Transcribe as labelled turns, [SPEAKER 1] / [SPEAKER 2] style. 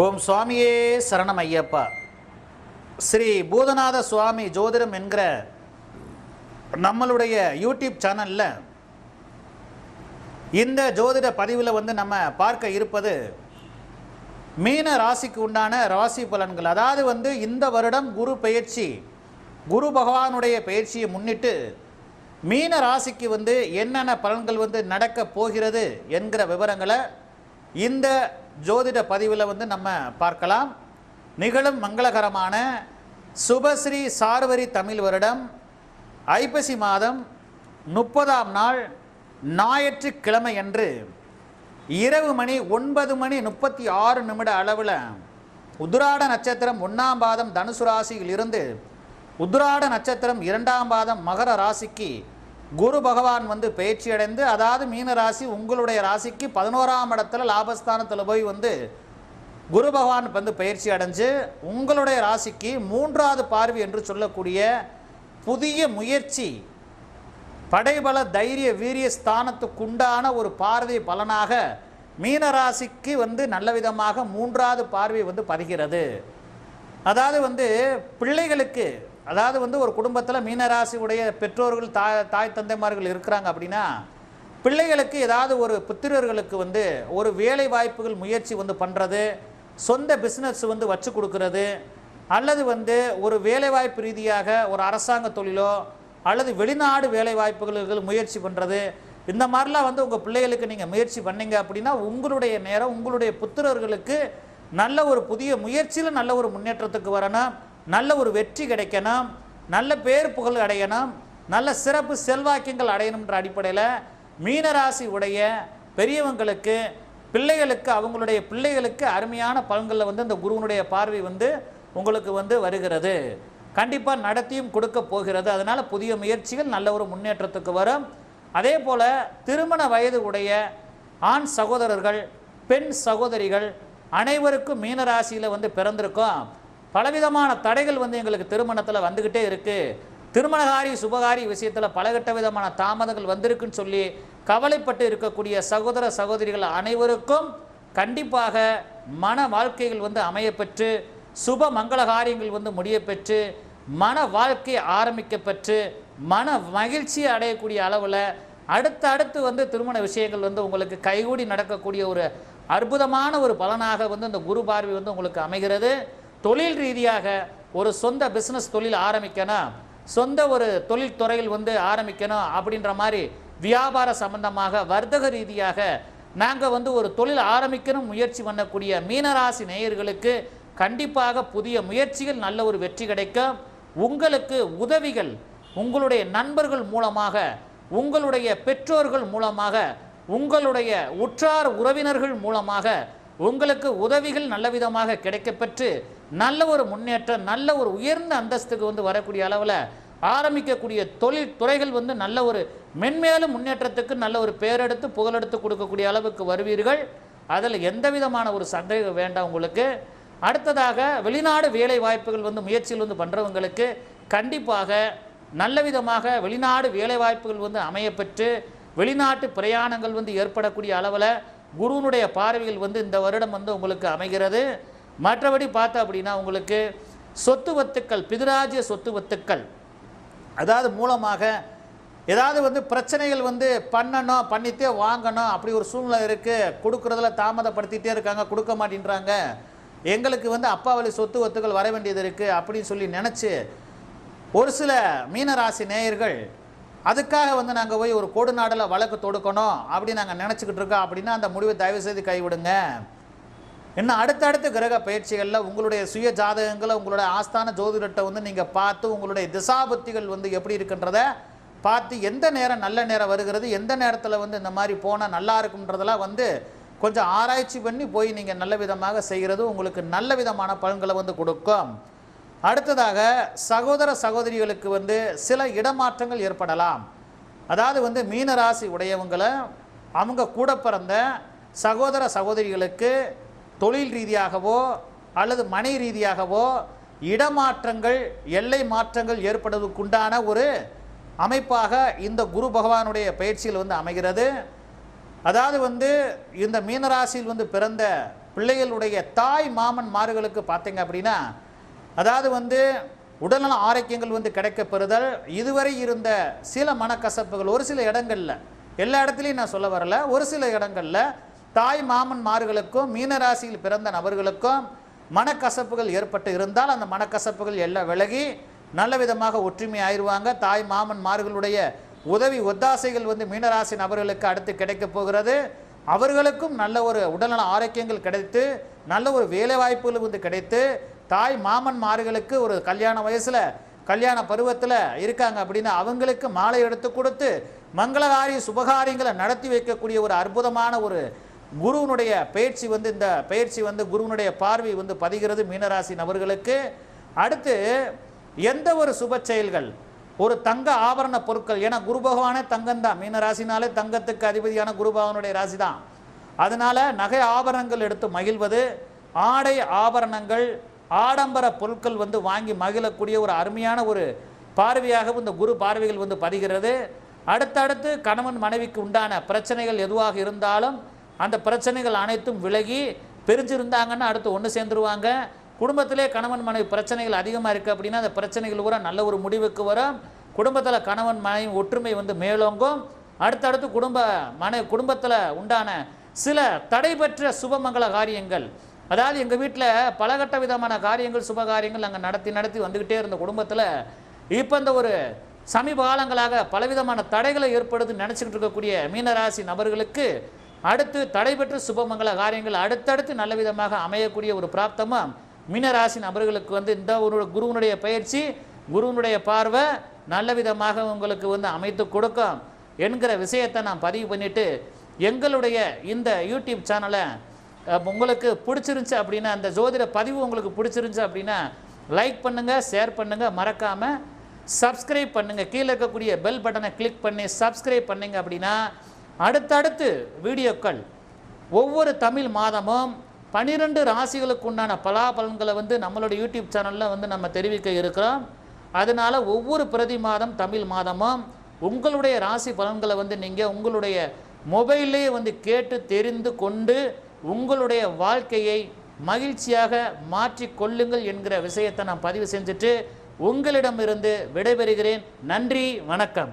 [SPEAKER 1] ஓம் சுவாமியே சரணம் ஐயப்பா ஸ்ரீ பூதநாத சுவாமி ஜோதிடம் என்கிற நம்மளுடைய யூடியூப் சேனலில் இந்த ஜோதிட பதிவில் வந்து நம்ம பார்க்க இருப்பது மீன ராசிக்கு உண்டான ராசி பலன்கள். அதாவது வந்து இந்த வருடம் குரு பயிற்சி குரு பகவானுடைய பயிற்சியை முன்னிட்டு மீன ராசிக்கு வந்து என்னென்ன பலன்கள் வந்து நடக்கப் போகிறது என்கிற விவரங்களை இந்த ஜோதிட பதிவில் வந்து நம்ம பார்க்கலாம். நிகழும் மங்களகரமான சுபஸ்ரீ சார்வரி தமிழ் வருடம் ஐப்பசி மாதம் முப்பதாம் நாள் ஞாயிற்றுக்கிழமை அன்று இரவு மணி ஒன்பது மணி முப்பத்தி ஆறு நிமிட அளவில் உத்ராட நட்சத்திரம் ஒன்றாம் பாதம் தனுசு ராசியில் இருந்து உத்ராட நட்சத்திரம் இரண்டாம் பாதம் மகர ராசிக்கு குரு பகவான் வந்து பயிற்சி அடைந்து அதாவது மீன ராசி உங்களுடைய ராசிக்கு பதினோராம் இடத்துல லாபஸ்தானத்தில் போய் வந்து குரு பகவான் வந்து பயிற்சி அடைஞ்சு உங்களுடைய ராசிக்கு மூன்றாவது பார்வை என்று சொல்லக்கூடிய புதிய முயற்சி படைபல தைரிய வீரிய ஸ்தானத்துக்குண்டான ஒரு பார்வை பலனாக மீனராசிக்கு வந்து நல்ல விதமாக மூன்றாவது பார்வை வந்து பதிகிறது. அதாவது வந்து பிள்ளைகளுக்கு அதாவது வந்து ஒரு குடும்பத்தில் மீனராசி உடைய பெற்றோர்கள் தாய் தாய் தந்தைமார்கள் இருக்கிறாங்க அப்படின்னா பிள்ளைகளுக்கு ஏதாவது ஒரு புத்திரர்களுக்கு வந்து ஒரு வேலை வாய்ப்புகள் முயற்சி வந்து பண்ணுறது சொந்த பிஸ்னஸ் வந்து வச்சு கொடுக்கறது அல்லது வந்து ஒரு வேலைவாய்ப்பு ரீதியாக ஒரு அரசாங்க தொழிலோ அல்லது வெளிநாடு வேலை வாய்ப்புகளுக்கு முயற்சி பண்ணுறது இந்த மாதிரிலாம் வந்து உங்கள் பிள்ளைகளுக்கு நீங்கள் முயற்சி பண்ணீங்க அப்படின்னா உங்களுடைய நேரம் உங்களுடைய புத்திரர்களுக்கு நல்ல ஒரு புதிய முயற்சியில் நல்ல ஒரு முன்னேற்றத்துக்கு வரணும். நல்ல ஒரு வெற்றி கிடைக்கணும் நல்ல பேர் புகழ் அடையணும் நல்ல சிறப்பு செல்வாக்கியங்கள் அடையணுன்ற அடிப்படையில் மீனராசி உடைய பெரியவங்களுக்கு பிள்ளைகளுக்கு அவங்களுடைய பிள்ளைகளுக்கு அருமையான பலன்களில் வந்து இந்த குருவனுடைய பார்வை வந்து உங்களுக்கு வந்து வருகிறது. கண்டிப்பாக நடத்தியும் கொடுக்க போகிறது. அதனால் புதிய முயற்சிகள் நல்ல ஒரு முன்னேற்றத்துக்கு வரும். அதே போல் திருமண வயது உடைய ஆண் சகோதரர்கள் பெண் சகோதரிகள் அனைவருக்கும் மீனராசியில் வந்து பிறந்திருக்கோம். பலவிதமான தடைகள் வந்து எங்களுக்கு திருமணத்தில் வந்துக்கிட்டே இருக்குது திருமணகாரி சுபகாரி விஷயத்தில் பலகட்ட விதமான தாமதங்கள் வந்திருக்குன்னு சொல்லி கவலைப்பட்டு இருக்கக்கூடிய சகோதர சகோதரிகள் அனைவருக்கும் கண்டிப்பாக மன வாழ்க்கைகள் வந்து அமையப்பெற்று சுப மங்கள காரியங்கள் வந்து முடியப்பெற்று மன வாழ்க்கை ஆரம்பிக்கப்பெற்று மன மகிழ்ச்சி அடையக்கூடிய அளவில் அடுத்து அடுத்து வந்து திருமண விஷயங்கள் வந்து உங்களுக்கு கைகூடி நடக்கக்கூடிய ஒரு அற்புதமான ஒரு பலனாக வந்து இந்த குரு பார்வை வந்து உங்களுக்கு அமைகிறது. தொழில் ரீதியாக ஒரு சொந்த பிஸ்னஸ் தொழில் ஆரம்பிக்கணும். சொந்த ஒரு தொழில் துறையில் வந்து ஆரம்பிக்கணும் அப்படின்ற மாதிரி வியாபார சம்பந்தமாக வர்த்தக ரீதியாக நாங்கள் வந்து ஒரு தொழில் ஆரம்பிக்கணும் முயற்சி பண்ணக்கூடிய மீனராசி நேயர்களுக்கு கண்டிப்பாக புதிய முயற்சிகள் நல்ல ஒரு வெற்றி கிடைக்கும். உங்களுக்கு உதவிகள் உங்களுடைய நண்பர்கள் மூலமாக உங்களுடைய பெற்றோர்கள் மூலமாக உங்களுடைய உற்றார் உறவினர்கள் மூலமாக உங்களுக்கு உதவிகள் நல்ல விதமாக கிடைக்கப்பெற்று நல்ல ஒரு முன்னேற்றம் நல்ல ஒரு உயர்ந்த அந்தஸ்துக்கு வந்து வரக்கூடிய அளவில் ஆரம்பிக்கக்கூடிய தொழில் துறைகள் வந்து நல்ல ஒரு மென்மேலும் முன்னேற்றத்துக்கு நல்ல ஒரு பேரெடுத்து புகழெடுத்து கொடுக்கக்கூடிய அளவுக்கு வருவீர்கள். அதில் எந்த விதமான ஒரு சந்தேகம் வேண்டாம் உங்களுக்கு. அடுத்ததாக வெளிநாடு வேலை வாய்ப்புகள் வந்து முயற்சியில் வந்து பண்ணுறவங்களுக்கு கண்டிப்பாக நல்ல விதமாக வெளிநாடு வேலை வாய்ப்புகள் வந்து அமையப்பெற்று வெளிநாட்டு பிரயாணங்கள் வந்து ஏற்படக்கூடிய அளவில் குருவனுடைய பார்வைகள் வந்து இந்த வருடம் வந்து உங்களுக்கு அமைகிறது. மற்றபடி பார்த்தா அப்படின்னா உங்களுக்கு சொத்து வத்துக்கள் பிதுராஜ்ய சொத்து வத்துக்கள். அதாவது மூலமாக ஏதாவது வந்து பிரச்சனைகள் வந்து பண்ணணும் பண்ணித்தே வாங்கணும் அப்படி ஒரு சூழ்நிலை இருக்குது கொடுக்குறதுல தாமதப்படுத்திகிட்டே இருக்காங்க கொடுக்க மாட்டேன்றாங்க. எங்களுக்கு வந்து அப்பா வழி சொத்து ஒத்துக்கள் வர வேண்டியது இருக்குது அப்படின்னு சொல்லி நினச்சி ஒரு சில மீனராசி நேயர்கள் அதுக்காக வந்து நாங்கள் போய் ஒரு கோடு நாடில் வழக்கு தொடுக்கணும் அப்படி நாங்கள் நினச்சிக்கிட்டு இருக்கோம். அப்படின்னா அந்த முடிவை தயவு செய்து கைவிடுங்க. இன்னும் அடுத்தடுத்த கிரக பயிற்சிகளில் உங்களுடைய சுய ஜாதகங்களை உங்களுடைய ஆஸ்தான ஜோதிடத்தை வந்து நீங்கள் பார்த்து உங்களுடைய திசாபுத்திகள் வந்து எப்படி இருக்குன்றத பார்த்து எந்த நேரம் நல்ல நேரம் வருகிறது எந்த நேரத்தில் வந்து இந்த மாதிரி போனால் நல்லா இருக்குன்றதெல்லாம் வந்து கொஞ்சம் ஆராய்ச்சி பண்ணி போய் நீங்கள் நல்ல விதமாக செய்கிறது உங்களுக்கு நல்ல விதமான பலன்களை வந்து கொடுக்கும். அடுத்ததாக சகோதர சகோதரிகளுக்கு வந்து சில இடமாற்றங்கள் ஏற்படலாம். அதாவது வந்து மீனராசி உடையவங்களை அவங்க கூட பிறந்த சகோதர சகோதரிகளுக்கு தொழில் ரீதியாகவோ அல்லது மனை ரீதியாகவோ இடமாற்றங்கள் எல்லை மாற்றங்கள் ஏற்படுவதற்குண்டான ஒரு அமைப்பாக இந்த குரு பகவானுடைய பயிற்சியில் வந்து அமைகிறது. அதாவது வந்து இந்த மீனராசியில் வந்து பிறந்த பிள்ளைகளுடைய தாய் மாமன் மார்களுக்கு பார்த்தீங்க அப்படின்னா அதாவது வந்து உடல்நல ஆரோக்கியங்கள் வந்து கிடைக்கப்பெறுதல் இதுவரை இருந்த சில மனக்கசப்புகள் ஒரு சில இடங்களில் எல்லா இடத்துலையும் நான் சொல்ல வரல ஒரு சில இடங்களில் தாய் மாமன் மார்களுக்கும் மீனராசியில் பிறந்த நபர்களுக்கும் மனக்கசப்புகள் ஏற்பட்டு இருந்தால் அந்த மனக்கசப்புகள் எல்லாம் விலகி நல்ல விதமாக ஒற்றுமை ஆயிடுவாங்க. தாய் மாமன் மார்களுடைய உதவி ஒத்தாசைகள் வந்து மீனராசி நபர்களுக்கு அடுத்து கிடைக்கப் போகிறது. அவர்களுக்கும் நல்ல ஒரு உடல்நல ஆரோக்கியங்கள் கிடைத்து நல்ல ஒரு வேலை வாய்ப்புகள் வந்து கிடைத்து தாய் மாமன் மார்களுக்கு ஒரு கல்யாண வயசில் கல்யாண பருவத்தில் இருக்காங்க அப்படின்னு அவங்களுக்கு மாலை எடுத்து கொடுத்து மங்களகாரிய சுபகாரியங்களை நடத்தி வைக்கக்கூடிய ஒரு அற்புதமான ஒரு குருவினுடைய பயிற்சி வந்து இந்த பயிற்சி வந்து குருவினுடைய பார்வை வந்து பதிகிறது மீனராசி நபர்களுக்கு. அடுத்து எந்த ஒரு சுப செயல்கள்? ஒரு தங்க ஆபரண பொருட்கள். ஏன்னா குரு பகவானே தங்கம் தான் மீனராசினாலே தங்கத்துக்கு அதிபதியான குரு பகவானுடைய ராசி தான் அதனால நகை ஆபரணங்கள் எடுத்து மகிழ்வது ஆடை ஆபரணங்கள் ஆடம்பர பொருட்கள் வந்து வாங்கி மகிழக்கூடிய ஒரு அருமையான ஒரு பார்வையாக இந்த குரு பார்வைகள் வந்து பதிகிறது. அடுத்தடுத்து கணவன் மனைவிக்கு உண்டான பிரச்சனைகள் எதுவாக இருந்தாலும் அந்த பிரச்சனைகள் அனைத்தும் விலகி பிரிஞ்சிருந்தாங்கன்னா அடுத்து ஒன்று சேர்ந்துருவாங்க. குடும்பத்திலே கணவன் மனைவி பிரச்சனைகள் அதிகமாக இருக்குது அப்படின்னா அந்த பிரச்சனைகள் பூரா நல்ல ஒரு முடிவுக்கு வரும். குடும்பத்தில் கணவன் மனைவி ஒற்றுமை வந்து மேலோங்கும். அடுத்தடுத்து குடும்ப மனை குடும்பத்தில் உண்டான சில தடைபெற்ற சுபமங்கல காரியங்கள். அதாவது எங்கள் வீட்டில் பலகட்ட விதமான காரியங்கள் சுப காரியங்கள் நாங்கள் நடத்தி நடத்தி வந்துக்கிட்டே இருந்த குடும்பத்தில் இப்போ இந்த ஒரு சமீப காலங்களாக பலவிதமான தடைகளை ஏற்படுத்தி நினச்சிக்கிட்டு இருக்கக்கூடிய மீனராசி நபர்களுக்கு அடுத்து தடைபெற்ற சுபமங்கல காரியங்கள் அடுத்தடுத்து நல்ல விதமாக அமையக்கூடிய ஒரு பிராப்தமாக மீனராசி நபர்களுக்கு வந்து இந்த ஒரு குருவனுடைய பயிற்சி குருவனுடைய பார்வை நல்ல விதமாக உங்களுக்கு வந்து அமைத்து கொடுக்கும் என்கிற விஷயத்தை நான் பதிவு பண்ணிவிட்டு எங்களுடைய இந்த யூடியூப் சேனலை உங்களுக்கு பிடிச்சிருந்துச்சு அப்படின்னா அந்த ஜோதிட பதிவு உங்களுக்கு பிடிச்சிருந்துச்சு அப்படின்னா லைக் பண்ணுங்கள் ஷேர் பண்ணுங்கள் மறக்காமல் சப்ஸ்கிரைப் பண்ணுங்கள் கீழே இருக்கக்கூடிய பெல் பட்டனை கிளிக் பண்ணி சப்ஸ்கிரைப் பண்ணிங்க அப்படின்னா அடுத்தடுத்து வீடியோக்கள். ஒவ்வொரு தமிழ் மாதமும் பன்னிரெண்டு ராசிகளுக்கு உண்டான பலாபலன்களை வந்து நம்மளோட யூடியூப் சேனலில் வந்து நம்ம தெரிவிக்க இருக்கிறோம். அதனால் ஒவ்வொரு பிரதி மாதம் தமிழ் மாதமும் உங்களுடைய ராசி பலன்களை வந்து நீங்கள் உங்களுடைய மொபைல்லே வந்து கேட்டு தெரிந்து கொண்டு உங்களுடைய வாழ்க்கையை மகிழ்ச்சியாக மாற்றி கொள்ளுங்கள் என்கிற விஷயத்தை நான் பதிவு செஞ்சுட்டு உங்களிடமிருந்து விடைபெறுகிறேன். நன்றி வணக்கம்.